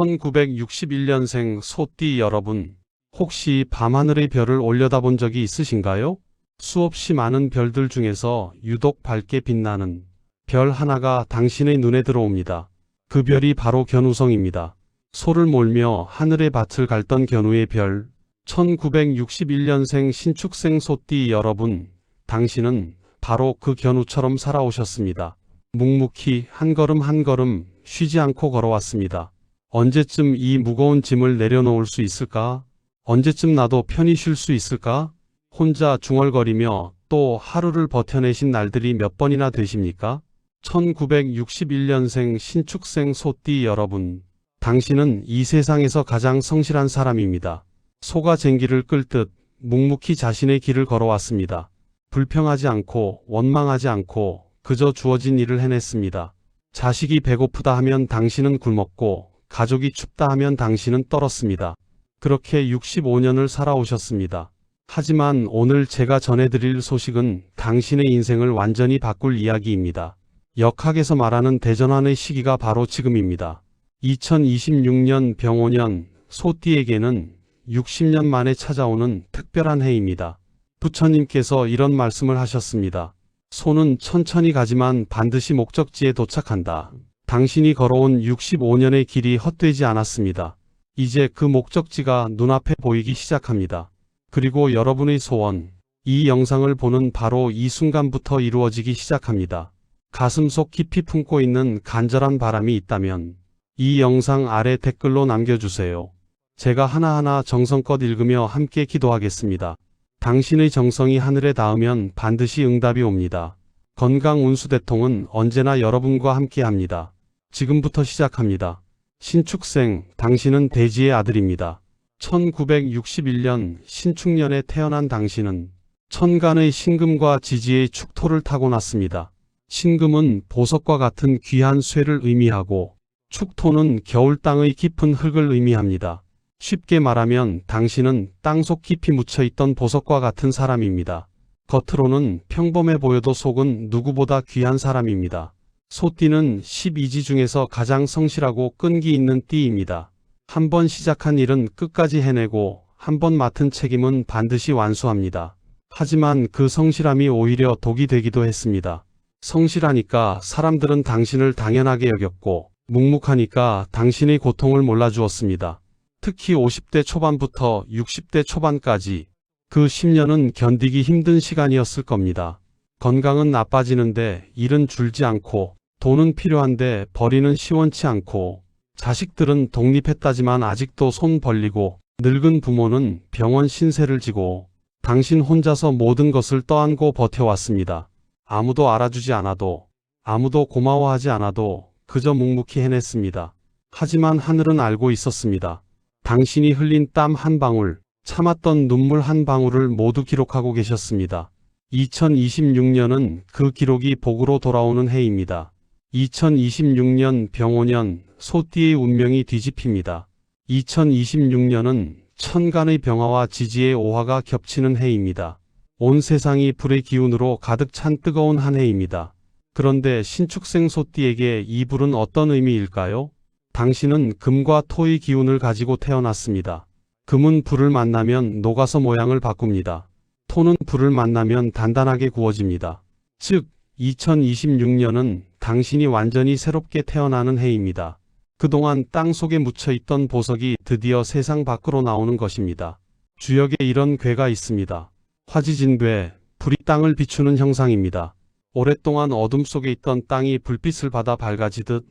1961년생 소띠 여러분, 혹시 밤하늘의 별을 올려다본 적이 있으신가요? 수없이 많은 별들 중에서 유독 밝게 빛나는 별 하나가 당신의 눈에 들어옵니다. 그 별이 바로 견우성입니다. 소를 몰며 하늘의 밭을 갈던 견우의 별, 1961년생 신축생 소띠 여러분, 당신은 바로 그 견우처럼 살아오셨습니다. 묵묵히 한 걸음 한 걸음 쉬지 않고 걸어왔습니다. 언제쯤 이 무거운 짐을 내려놓을 수 있을까? 언제쯤 나도 편히 쉴 수 있을까? 혼자 중얼거리며 또 하루를 버텨내신 날들이 몇 번이나 되십니까? 1961년생 신축생 소띠 여러분, 당신은 이 세상에서 가장 성실한 사람입니다. 소가 쟁기를 끌 듯 묵묵히 자신의 길을 걸어왔습니다. 불평하지 않고 원망하지 않고 그저 주어진 일을 해냈습니다. 자식이 배고프다 하면 당신은 굶었고 가족이 춥다 하면 당신은 떨었습니다. 그렇게 65년을 살아오셨습니다. 하지만 오늘 제가 전해드릴 소식은 당신의 인생을 완전히 바꿀 이야기입니다. 역학에서 말하는 대전환의 시기가 바로 지금입니다. 2026년 병오년 소띠에게는 60년 만에 찾아오는 특별한 해입니다. 부처님께서 이런 말씀을 하셨습니다. 소는 천천히 가지만 반드시 목적지에 도착한다. 당신이 걸어온 65년의 길이 헛되지 않았습니다. 이제 그 목적지가 눈앞에 보이기 시작합니다. 그리고 여러분의 소원, 이 영상을 보는 바로 이 순간부터 이루어지기 시작합니다. 가슴 속 깊이 품고 있는 간절한 바람이 있다면 이 영상 아래 댓글로 남겨주세요. 제가 하나하나 정성껏 읽으며 함께 기도하겠습니다. 당신의 정성이 하늘에 닿으면 반드시 응답이 옵니다. 건강 운수 대통은 언제나 여러분과 함께 합니다. 지금부터 시작합니다. 신축생, 당신은 대지의 아들입니다. 1961년 신축년에 태어난 당신은 천간의 신금과 지지의 축토를 타고났습니다. 신금은 보석과 같은 귀한 쇠를 의미하고 축토는 겨울 땅의 깊은 흙을 의미합니다. 쉽게 말하면 당신은 땅속 깊이 묻혀있던 보석과 같은 사람입니다. 겉으로는 평범해 보여도 속은 누구보다 귀한 사람입니다. 소띠는 12지 중에서 가장 성실하고 끈기 있는 띠입니다. 한 번 시작한 일은 끝까지 해내고 한 번 맡은 책임은 반드시 완수합니다. 하지만 그 성실함이 오히려 독이 되기도 했습니다. 성실하니까 사람들은 당신을 당연하게 여겼고 묵묵하니까 당신의 고통을 몰라주었습니다. 특히 50대 초반부터 60대 초반까지 그 10년은 견디기 힘든 시간이었을 겁니다. 건강은 나빠지는데 일은 줄지 않고 돈은 필요한데 벌이는 시원치 않고 자식들은 독립했다지만 아직도 손 벌리고 늙은 부모는 병원 신세를 지고 당신 혼자서 모든 것을 떠안고 버텨왔습니다. 아무도 알아주지 않아도 아무도 고마워하지 않아도 그저 묵묵히 해냈습니다. 하지만 하늘은 알고 있었습니다. 당신이 흘린 땀 한 방울, 참았던 눈물 한 방울을 모두 기록하고 계셨습니다. 2026년은 그 기록이 복으로 돌아오는 해입니다. 2026년 병오년 소띠의 운명이 뒤집힙니다. 2026년은 천간의 병화와 지지의 오화가 겹치는 해입니다. 온 세상이 불의 기운으로 가득 찬 뜨거운 한 해입니다. 그런데 신축생 소띠에게 이 불은 어떤 의미일까요? 당신은 금과 토의 기운을 가지고 태어났습니다. 금은 불을 만나면 녹아서 모양을 바꿉니다. 토는 불을 만나면 단단하게 구워집니다. 즉, 2026년은 당신이 완전히 새롭게 태어나는 해입니다. 그동안 땅 속에 묻혀 있던 보석이 드디어 세상 밖으로 나오는 것입니다. 주역에 이런 괴가 있습니다. 화지진괴, 불이 땅을 비추는 형상입니다. 오랫동안 어둠 속에 있던 땅이 불빛을 받아 밝아지듯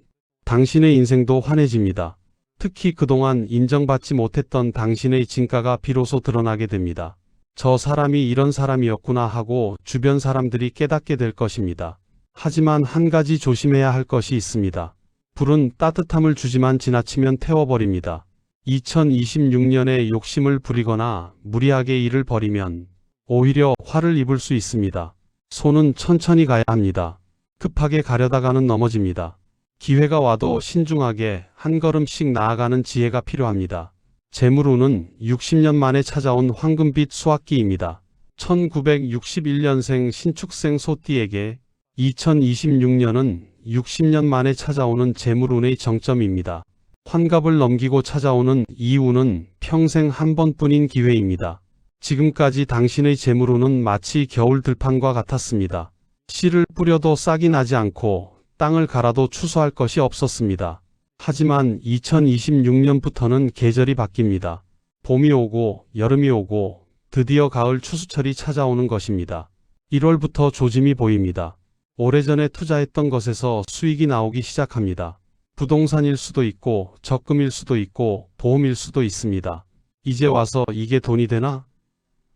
당신의 인생도 환해집니다. 특히 그동안 인정받지 못했던 당신의 진가가 비로소 드러나게 됩니다. 저 사람이 이런 사람이었구나 하고 주변 사람들이 깨닫게 될 것입니다. 하지만 한 가지 조심해야 할 것이 있습니다. 불은 따뜻함을 주지만 지나치면 태워버립니다. 2026년에 욕심을 부리거나 무리하게 일을 벌이면 오히려 화를 입을 수 있습니다. 손은 천천히 가야 합니다. 급하게 가려다가는 넘어집니다. 기회가 와도 신중하게 한 걸음씩 나아가는 지혜가 필요합니다. 재물운은 60년 만에 찾아온 황금빛 수학기입니다. 1961년생 신축생 소띠에게 2026년은 60년 만에 찾아오는 재물운의 정점입니다. 환갑을 넘기고 찾아오는 이유는 평생 한 번뿐인 기회입니다. 지금까지 당신의 재물운은 마치 겨울 들판과 같았습니다. 씨를 뿌려도 싹이 나지 않고 땅을 갈아도 추수할 것이 없었습니다. 하지만 2026년부터는 계절이 바뀝니다. 봄이 오고 여름이 오고 드디어 가을 추수철이 찾아오는 것입니다. 1월부터 조짐이 보입니다. 오래전에 투자했던 것에서 수익이 나오기 시작합니다. 부동산일 수도 있고 적금일 수도 있고 보험일 수도 있습니다. 이제 와서 이게 돈이 되나?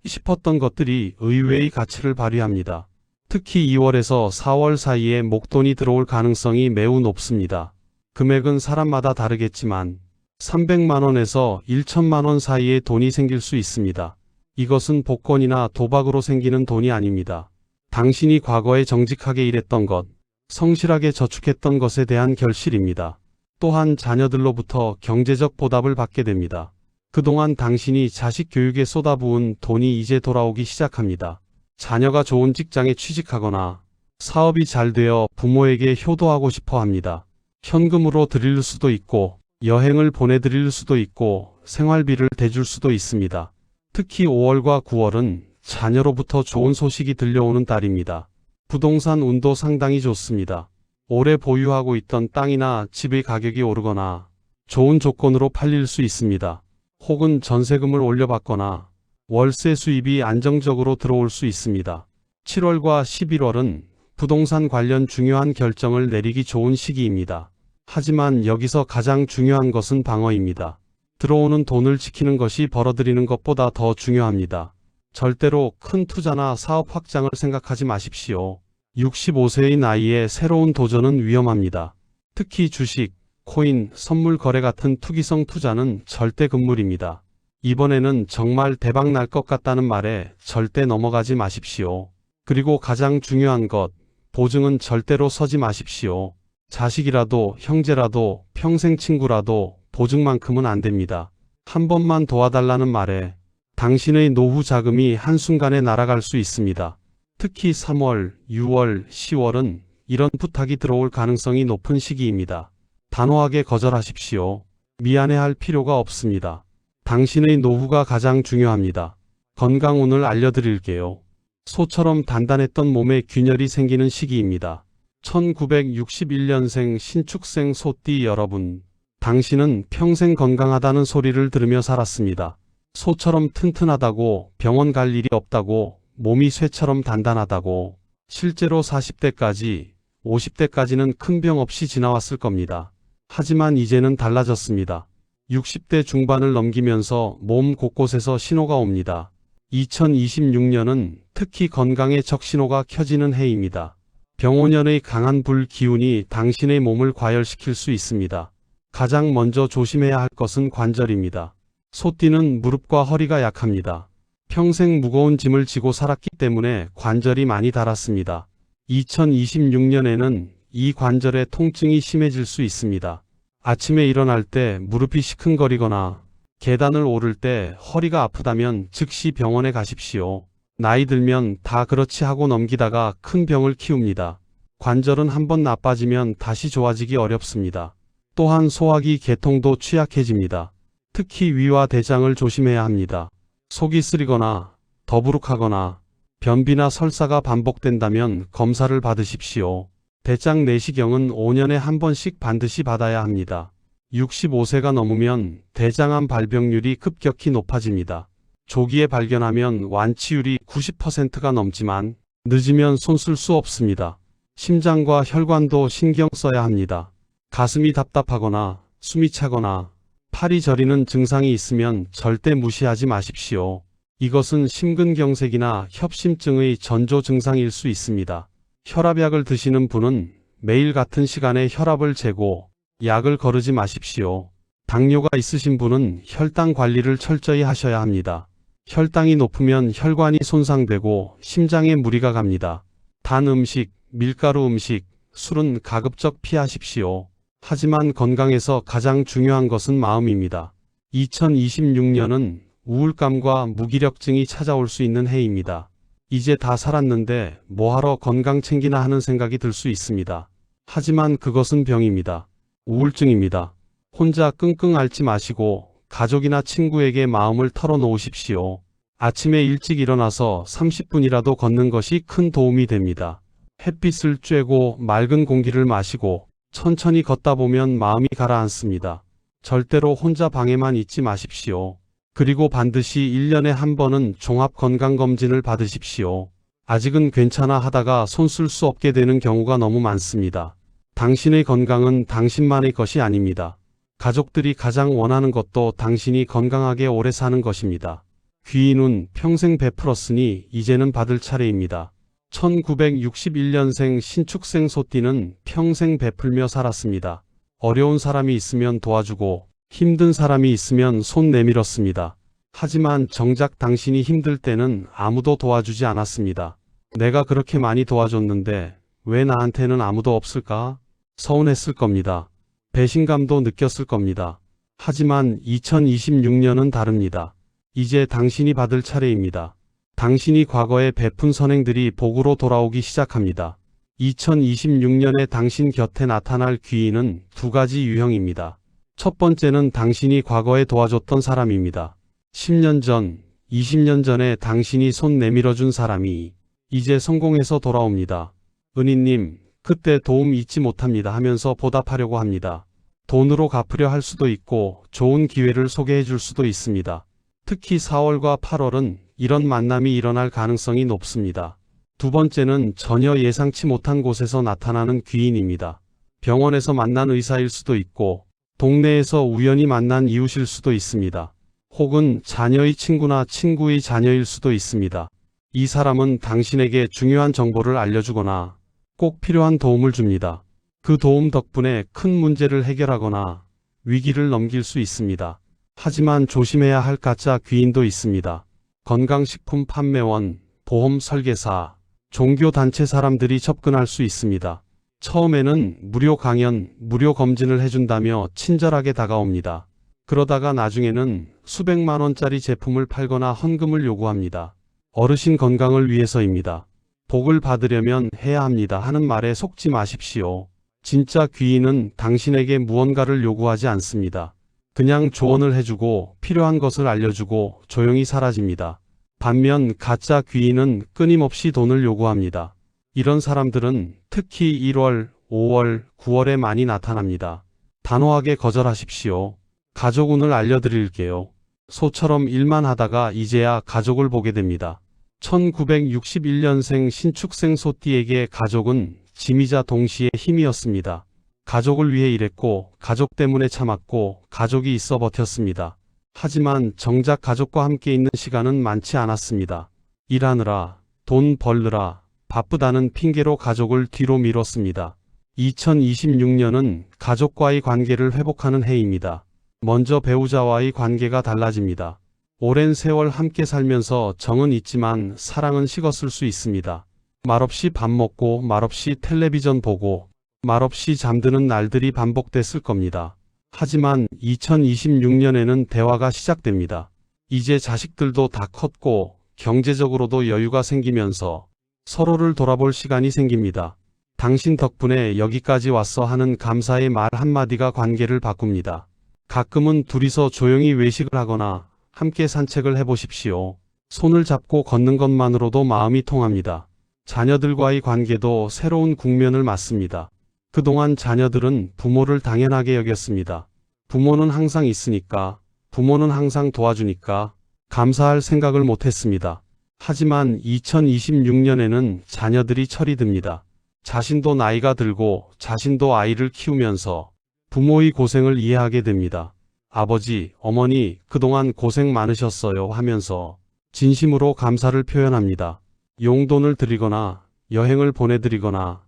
싶었던 것들이 의외의 가치를 발휘합니다. 특히 2월에서 4월 사이에 목돈이 들어올 가능성이 매우 높습니다. 금액은 사람마다 다르겠지만 300만원에서 1천만원 사이에 돈이 생길 수 있습니다. 이것은 복권이나 도박으로 생기는 돈이 아닙니다. 당신이 과거에 정직하게 일했던 것, 성실하게 저축했던 것에 대한 결실입니다. 또한 자녀들로부터 경제적 보답을 받게 됩니다. 그동안 당신이 자식 교육에 쏟아부은 돈이 이제 돌아오기 시작합니다. 자녀가 좋은 직장에 취직하거나 사업이 잘 되어 부모에게 효도하고 싶어 합니다. 현금으로 드릴 수도 있고 여행을 보내드릴 수도 있고 생활비를 대줄 수도 있습니다. 특히 5월과 9월은 자녀로부터 좋은 소식이 들려오는 달입니다. 부동산 운도 상당히 좋습니다. 오래 보유하고 있던 땅이나 집의 가격이 오르거나 좋은 조건으로 팔릴 수 있습니다. 혹은 전세금을 올려받거나 월세 수입이 안정적으로 들어올 수 있습니다. 7월과 11월은 부동산 관련 중요한 결정을 내리기 좋은 시기입니다. 하지만 여기서 가장 중요한 것은 방어입니다. 들어오는 돈을 지키는 것이 벌어들이는 것보다 더 중요합니다. 절대로 큰 투자나 사업 확장을 생각하지 마십시오. 65세의 나이에 새로운 도전은 위험합니다. 특히 주식, 코인, 선물 거래 같은 투기성 투자는 절대 금물입니다. 이번에는 정말 대박 날 것 같다는 말에 절대 넘어가지 마십시오. 그리고 가장 중요한 것, 보증은 절대로 서지 마십시오. 자식이라도 형제라도 평생 친구라도 보증만큼은 안 됩니다. 한 번만 도와달라는 말에 당신의 노후 자금이 한순간에 날아갈 수 있습니다. 특히 3월, 6월, 10월은 이런 부탁이 들어올 가능성이 높은 시기입니다. 단호하게 거절하십시오. 미안해할 필요가 없습니다. 당신의 노후가 가장 중요합니다. 건강운을 알려드릴게요. 소처럼 단단했던 몸에 균열이 생기는 시기입니다. 1961년생 신축생 소띠 여러분, 당신은 평생 건강하다는 소리를 들으며 살았습니다. 소처럼 튼튼하다고 병원 갈 일이 없다고 몸이 쇠처럼 단단하다고 실제로 40대까지 50대까지는 큰 병 없이 지나왔을 겁니다. 하지만 이제는 달라졌습니다. 60대 중반을 넘기면서 몸 곳곳에서 신호가 옵니다. 2026년은 특히 건강에 적신호가 켜지는 해입니다. 병원연의 강한 불 기운이 당신의 몸을 과열시킬 수 있습니다. 가장 먼저 조심해야 할 것은 관절입니다. 소띠는 무릎과 허리가 약합니다. 평생 무거운 짐을 지고 살았기 때문에 관절이 많이 닳았습니다. 2026년에는 이 관절의 통증이 심해질 수 있습니다. 아침에 일어날 때 무릎이 시큰거리거나 계단을 오를 때 허리가 아프다면 즉시 병원에 가십시오. 나이 들면 다 그렇지 하고 넘기다가 큰 병을 키웁니다. 관절은 한번 나빠지면 다시 좋아지기 어렵습니다. 또한 소화기 계통도 취약해집니다. 특히 위와 대장을 조심해야 합니다. 속이 쓰리거나 더부룩하거나 변비나 설사가 반복된다면 검사를 받으십시오. 대장 내시경은 5년에 한 번씩 반드시 받아야 합니다. 65세가 넘으면 대장암 발병률이 급격히 높아집니다. 조기에 발견하면 완치율이 90%가 넘지만 늦으면 손 쓸 수 없습니다. 심장과 혈관도 신경 써야 합니다. 가슴이 답답하거나 숨이 차거나 팔이 저리는 증상이 있으면 절대 무시하지 마십시오. 이것은 심근경색이나 협심증의 전조 증상일 수 있습니다. 혈압약을 드시는 분은 매일 같은 시간에 혈압을 재고 약을 거르지 마십시오. 당뇨가 있으신 분은 혈당 관리를 철저히 하셔야 합니다. 혈당이 높으면 혈관이 손상되고 심장에 무리가 갑니다. 단 음식, 밀가루 음식, 술은 가급적 피하십시오. 하지만 건강에서 가장 중요한 것은 마음입니다. 2026년은 우울감과 무기력증이 찾아올 수 있는 해입니다. 이제 다 살았는데 뭐하러 건강 챙기나 하는 생각이 들 수 있습니다. 하지만 그것은 병입니다. 우울증입니다. 혼자 끙끙 앓지 마시고 가족이나 친구에게 마음을 털어놓으십시오. 아침에 일찍 일어나서 30분이라도 걷는 것이 큰 도움이 됩니다. 햇빛을 쬐고 맑은 공기를 마시고 천천히 걷다 보면 마음이 가라앉습니다. 절대로 혼자 방에만 있지 마십시오. 그리고 반드시 1년에 한 번은 종합 건강검진을 받으십시오. 아직은 괜찮아 하다가 손 쓸 수 없게 되는 경우가 너무 많습니다. 당신의 건강은 당신만의 것이 아닙니다. 가족들이 가장 원하는 것도 당신이 건강하게 오래 사는 것입니다. 귀인은 평생 베풀었으니 이제는 받을 차례입니다. 1961년생 신축생 소띠는 평생 베풀며 살았습니다. 어려운 사람이 있으면 도와주고 힘든 사람이 있으면 손 내밀었습니다. 하지만 정작 당신이 힘들 때는 아무도 도와주지 않았습니다. 내가 그렇게 많이 도와줬는데 왜 나한테는 아무도 없을까? 서운했을 겁니다. 배신감도 느꼈을 겁니다. 하지만 2026년은 다릅니다. 이제 당신이 받을 차례입니다. 당신이 과거에 베푼 선행들이 복으로 돌아오기 시작합니다. 2026년에 당신 곁에 나타날 귀인은 두 가지 유형입니다. 첫 번째는 당신이 과거에 도와줬던 사람입니다. 10년 전, 20년 전에 당신이 손 내밀어준 사람이 이제 성공해서 돌아옵니다. 은희님, 그때 도움 잊지 못합니다 하면서 보답하려고 합니다. 돈으로 갚으려 할 수도 있고 좋은 기회를 소개해 줄 수도 있습니다. 특히 4월과 8월은 이런 만남이 일어날 가능성이 높습니다. 두 번째는 전혀 예상치 못한 곳에서 나타나는 귀인입니다. 병원에서 만난 의사일 수도 있고 동네에서 우연히 만난 이웃일 수도 있습니다. 혹은 자녀의 친구나 친구의 자녀일 수도 있습니다. 이 사람은 당신에게 중요한 정보를 알려주거나 꼭 필요한 도움을 줍니다. 그 도움 덕분에 큰 문제를 해결하거나 위기를 넘길 수 있습니다. 하지만 조심해야 할 가짜 귀인도 있습니다. 건강식품 판매원, 보험 설계사, 종교단체 사람들이 접근할 수 있습니다. 처음에는 무료 강연, 무료 검진을 해준다며 친절하게 다가옵니다. 그러다가 나중에는 수백만 원짜리 제품을 팔거나 헌금을 요구합니다. 어르신 건강을 위해서입니다. 복을 받으려면 해야 합니다 하는 말에 속지 마십시오. 진짜 귀인은 당신에게 무언가를 요구하지 않습니다. 그냥 조언을 해주고 필요한 것을 알려주고 조용히 사라집니다. 반면 가짜 귀인은 끊임없이 돈을 요구합니다. 이런 사람들은 특히 1월, 5월, 9월에 많이 나타납니다. 단호하게 거절하십시오. 가족운을 알려드릴게요. 소처럼 일만 하다가 이제야 가족을 보게 됩니다. 1961년생 신축생 소띠에게 가족은 짐이자 동시에 힘이었습니다. 가족을 위해 일했고 가족 때문에 참았고 가족이 있어 버텼습니다. 하지만 정작 가족과 함께 있는 시간은 많지 않았습니다. 일하느라, 돈 벌느라, 바쁘다는 핑계로 가족을 뒤로 미뤘습니다. 2026년은 가족과의 관계를 회복하는 해입니다. 먼저 배우자와의 관계가 달라집니다. 오랜 세월 함께 살면서 정은 있지만 사랑은 식었을 수 있습니다. 말없이 밥 먹고 말없이 텔레비전 보고 말없이 잠드는 날들이 반복됐을 겁니다. 하지만 2026년에는 대화가 시작됩니다. 이제 자식들도 다 컸고 경제적으로도 여유가 생기면서 서로를 돌아볼 시간이 생깁니다. 당신 덕분에 여기까지 왔어 하는 감사의 말 한마디가 관계를 바꿉니다. 가끔은 둘이서 조용히 외식을 하거나 함께 산책을 해보십시오. 손을 잡고 걷는 것만으로도 마음이 통합니다. 자녀들과의 관계도 새로운 국면을 맞습니다. 그동안 자녀들은 부모를 당연하게 여겼습니다. 부모는 항상 있으니까, 부모는 항상 도와주니까, 감사할 생각을 못했습니다. 하지만 2026년에는 자녀들이 철이 듭니다. 자신도 나이가 들고 자신도 아이를 키우면서 부모의 고생을 이해하게 됩니다. 아버지, 어머니, 그동안 고생 많으셨어요 하면서 진심으로 감사를 표현합니다. 용돈을 드리거나 여행을 보내드리거나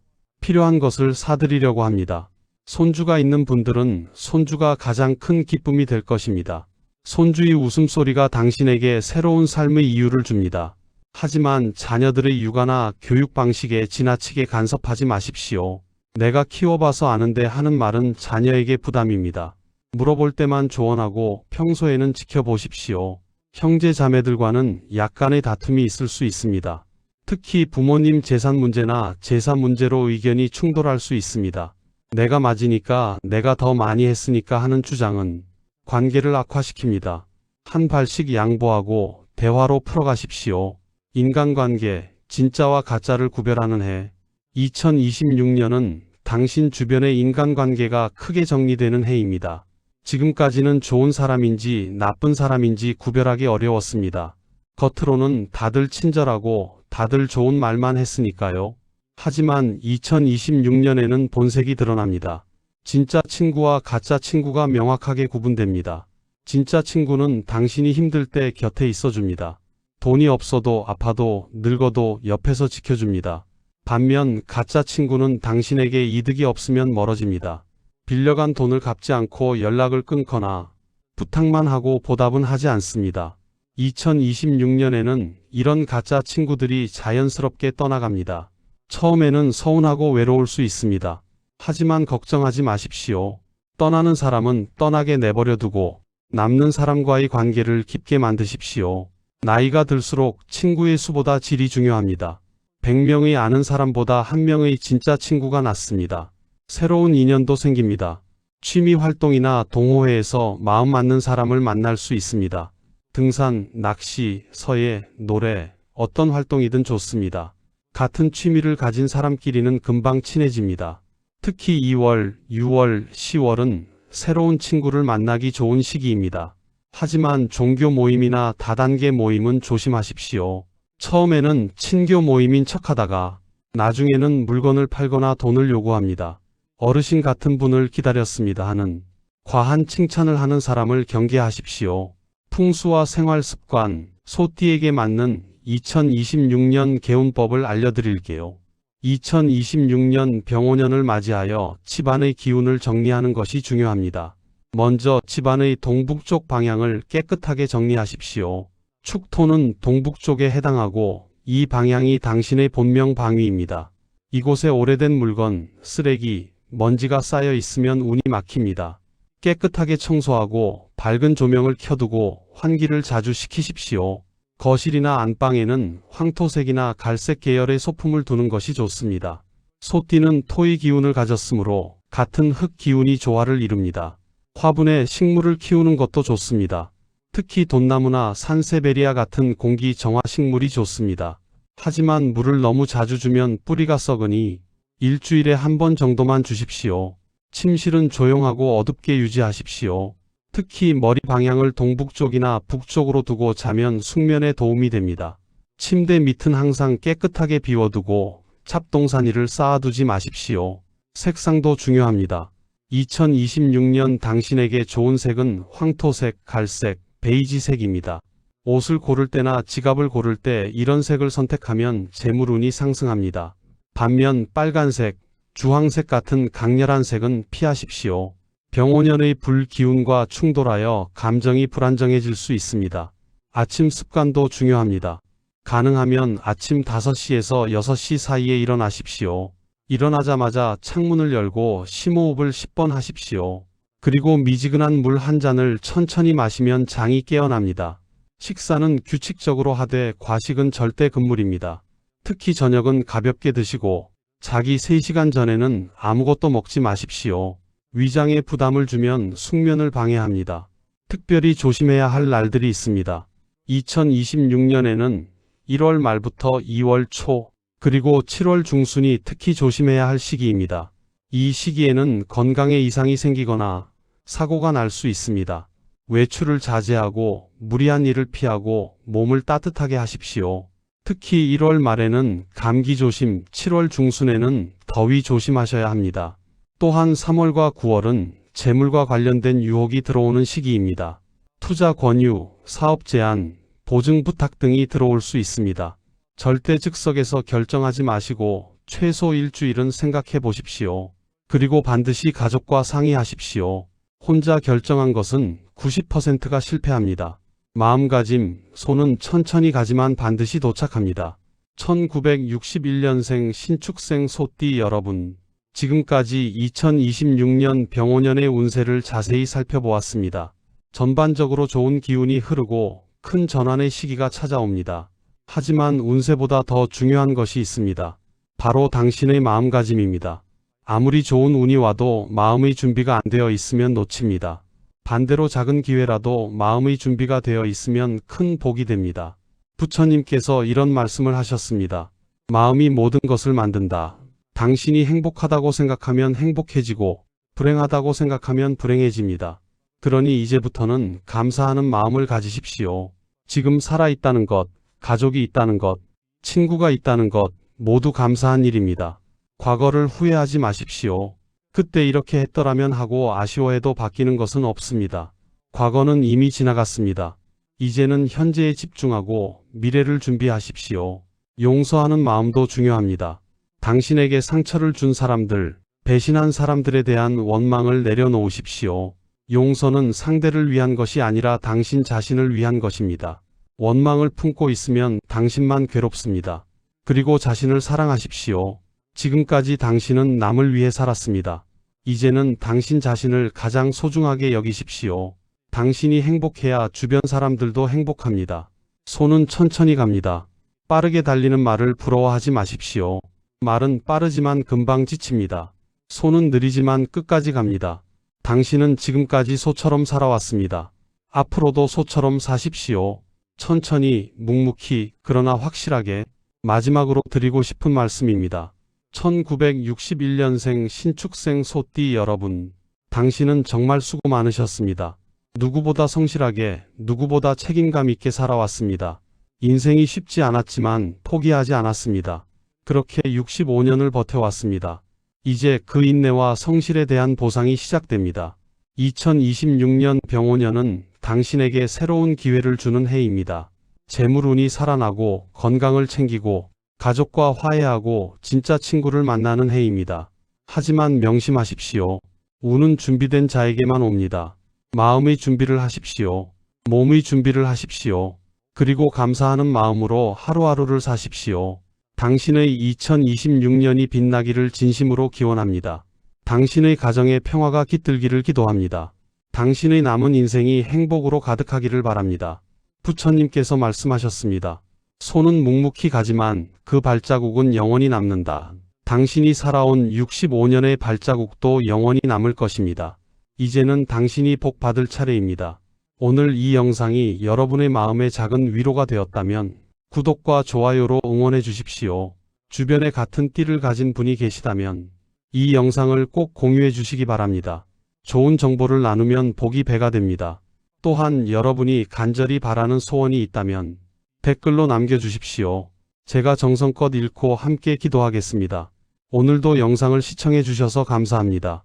필요한 것을 사드리려고 합니다. 손주가 있는 분들은 손주가 가장 큰 기쁨이 될 것입니다. 손주의 웃음소리가 당신에게 새로운 삶의 이유를 줍니다. 하지만 자녀들의 육아나 교육 방식에 지나치게 간섭하지 마십시오. 내가 키워봐서 아는데 하는 말은 자녀에게 부담입니다. 물어볼 때만 조언하고 평소에는 지켜보십시오. 형제 자매들과는 약간의 다툼이 있을 수 있습니다. 특히 부모님 재산 문제나 제사 문제로 의견이 충돌할 수 있습니다. 내가 맞으니까 내가 더 많이 했으니까 하는 주장은 관계를 악화시킵니다. 한 발씩 양보하고 대화로 풀어가십시오. 인간관계, 진짜와 가짜를 구별하는 해. 2026년은 당신 주변의 인간관계가 크게 정리되는 해입니다. 지금까지는 좋은 사람인지 나쁜 사람인지 구별하기 어려웠습니다. 겉으로는 다들 친절하고 다들 좋은 말만 했으니까요. 하지만 2026년에는 본색이 드러납니다. 진짜 친구와 가짜 친구가 명확하게 구분됩니다. 진짜 친구는 당신이 힘들 때 곁에 있어줍니다. 돈이 없어도 아파도 늙어도 옆에서 지켜줍니다. 반면 가짜 친구는 당신에게 이득이 없으면 멀어집니다. 빌려간 돈을 갚지 않고 연락을 끊거나 부탁만 하고 보답은 하지 않습니다. 2026년에는 이런 가짜 친구들이 자연스럽게 떠나갑니다. 처음에는 서운하고 외로울 수 있습니다. 하지만 걱정하지 마십시오. 떠나는 사람은 떠나게 내버려 두고 남는 사람과의 관계를 깊게 만드십시오. 나이가 들수록 친구의 수보다 질이 중요합니다. 100명의 아는 사람보다 한 명의 진짜 친구가 낫습니다. 새로운 인연도 생깁니다. 취미 활동이나 동호회에서 마음 맞는 사람을 만날 수 있습니다. 등산, 낚시, 서예, 노래, 어떤 활동이든 좋습니다. 같은 취미를 가진 사람끼리는 금방 친해집니다. 특히 2월, 6월, 10월은 새로운 친구를 만나기 좋은 시기입니다. 하지만 종교 모임이나 다단계 모임은 조심하십시오. 처음에는 친교 모임인 척하다가 나중에는 물건을 팔거나 돈을 요구합니다. 어르신 같은 분을 기다렸습니다 하는 과한 칭찬을 하는 사람을 경계하십시오. 풍수와 생활 습관, 소띠에게 맞는 2026년 개운법을 알려드릴게요. 2026년 병오년을 맞이하여 집안의 기운을 정리하는 것이 중요합니다. 먼저 집안의 동북쪽 방향을 깨끗하게 정리하십시오. 축토는 동북쪽에 해당하고 이 방향이 당신의 본명 방위입니다. 이곳에 오래된 물건, 쓰레기, 먼지가 쌓여 있으면 운이 막힙니다. 깨끗하게 청소하고 밝은 조명을 켜두고 환기를 자주 시키십시오. 거실이나 안방에는 황토색이나 갈색 계열의 소품을 두는 것이 좋습니다. 소띠는 토의 기운을 가졌으므로 같은 흙 기운이 조화를 이룹니다. 화분에 식물을 키우는 것도 좋습니다. 특히 돈나무나 산세베리아 같은 공기 정화 식물이 좋습니다. 하지만 물을 너무 자주 주면 뿌리가 썩으니 일주일에 한 번 정도만 주십시오. 침실은 조용하고 어둡게 유지하십시오. 특히 머리 방향을 동북쪽이나 북쪽으로 두고 자면 숙면에 도움이 됩니다. 침대 밑은 항상 깨끗하게 비워두고 찹동사니를 쌓아두지 마십시오. 색상도 중요합니다. 2026년 당신에게 좋은 색은 황토색, 갈색, 베이지색입니다. 옷을 고를 때나 지갑을 고를 때 이런 색을 선택하면 재물운이 상승합니다. 반면 빨간색, 주황색 같은 강렬한 색은 피하십시오. 병오년의 불기운과 충돌하여 감정이 불안정해질 수 있습니다. 아침 습관도 중요합니다. 가능하면 아침 5시에서 6시 사이에 일어나십시오. 일어나자마자 창문을 열고 심호흡을 10번 하십시오. 그리고 미지근한 물 한 잔을 천천히 마시면 장이 깨어납니다. 식사는 규칙적으로 하되 과식은 절대 금물입니다. 특히 저녁은 가볍게 드시고 자기 3시간 전에는 아무것도 먹지 마십시오. 위장에 부담을 주면 숙면을 방해합니다. 특별히 조심해야 할 날들이 있습니다. 2026년에는 1월 말부터 2월 초, 그리고 7월 중순이 특히 조심해야 할 시기입니다. 이 시기에는 건강에 이상이 생기거나 사고가 날 수 있습니다. 외출을 자제하고 무리한 일을 피하고 몸을 따뜻하게 하십시오. 특히 1월 말에는 감기 조심, 7월 중순에는 더위 조심하셔야 합니다. 또한 3월과 9월은 재물과 관련된 유혹이 들어오는 시기입니다. 투자 권유, 사업 제한, 보증 부탁 등이 들어올 수 있습니다. 절대 즉석에서 결정하지 마시고 최소 일주일은 생각해 보십시오. 그리고 반드시 가족과 상의하십시오. 혼자 결정한 것은 90%가 실패합니다. 마음가짐, 손은 천천히 가지만 반드시 도착합니다. 1961년생 신축생 소띠 여러분, 지금까지 2026년 병오년의 운세를 자세히 살펴보았습니다. 전반적으로 좋은 기운이 흐르고 큰 전환의 시기가 찾아옵니다. 하지만 운세보다 더 중요한 것이 있습니다. 바로 당신의 마음가짐입니다. 아무리 좋은 운이 와도 마음의 준비가 안 되어 있으면 놓칩니다. 반대로 작은 기회라도 마음의 준비가 되어 있으면 큰 복이 됩니다. 부처님께서 이런 말씀을 하셨습니다. 마음이 모든 것을 만든다. 당신이 행복하다고 생각하면 행복해지고 불행하다고 생각하면 불행해집니다. 그러니 이제부터는 감사하는 마음을 가지십시오. 지금 살아있다는 것, 가족이 있다는 것, 친구가 있다는 것, 모두 감사한 일입니다. 과거를 후회하지 마십시오. 그때 이렇게 했더라면 하고 아쉬워해도 바뀌는 것은 없습니다. 과거는 이미 지나갔습니다. 이제는 현재에 집중하고 미래를 준비하십시오. 용서하는 마음도 중요합니다. 당신에게 상처를 준 사람들, 배신한 사람들에 대한 원망을 내려놓으십시오. 용서는 상대를 위한 것이 아니라 당신 자신을 위한 것입니다. 원망을 품고 있으면 당신만 괴롭습니다. 그리고 자신을 사랑하십시오. 지금까지 당신은 남을 위해 살았습니다. 이제는 당신 자신을 가장 소중하게 여기십시오. 당신이 행복해야 주변 사람들도 행복합니다. 손은 천천히 갑니다. 빠르게 달리는 말을 부러워하지 마십시오. 말은 빠르지만 금방 지칩니다. 손은 느리지만 끝까지 갑니다. 당신은 지금까지 소처럼 sal아왔습니다. 앞으로도 소처럼 사십시오. 천천히, 묵묵히, 그러나 확실하게 마지막으로 드리고 싶은 말씀입니다. 1961년생 신축생 소띠 여러분, 당신은 정말 수고 많으셨습니다. 누구보다 성실하게, 누구보다 책임감 있게 살아왔습니다. 인생이 쉽지 않았지만 포기하지 않았습니다. 그렇게 65년을 버텨왔습니다. 이제 그 인내와 성실에 대한 보상이 시작됩니다. 2026년 병오년은 당신에게 새로운 기회를 주는 해입니다. 재물운이 살아나고 건강을 챙기고 가족과 화해하고 진짜 친구를 만나는 해입니다. 하지만 명심하십시오. 운은 준비된 자에게만 옵니다. 마음의 준비를 하십시오. 몸의 준비를 하십시오. 그리고 감사하는 마음으로 하루하루를 사십시오. 당신의 2026년이 빛나기를 진심으로 기원합니다. 당신의 가정에 평화가 깃들기를 기도합니다. 당신의 남은 인생이 행복으로 가득하기를 바랍니다. 부처님께서 말씀하셨습니다. 손은 묵묵히 가지만 그 발자국은 영원히 남는다. 당신이 살아온 65년의 발자국도 영원히 남을 것입니다. 이제는 당신이 복 받을 차례입니다. 오늘 이 영상이 여러분의 마음에 작은 위로가 되었다면 구독과 좋아요로 응원해 주십시오. 주변에 같은 띠를 가진 분이 계시다면 이 영상을 꼭 공유해 주시기 바랍니다. 좋은 정보를 나누면 복이 배가 됩니다. 또한 여러분이 간절히 바라는 소원이 있다면 댓글로 남겨주십시오. 제가 정성껏 읽고 함께 기도하겠습니다. 오늘도 영상을 시청해 주셔서 감사합니다.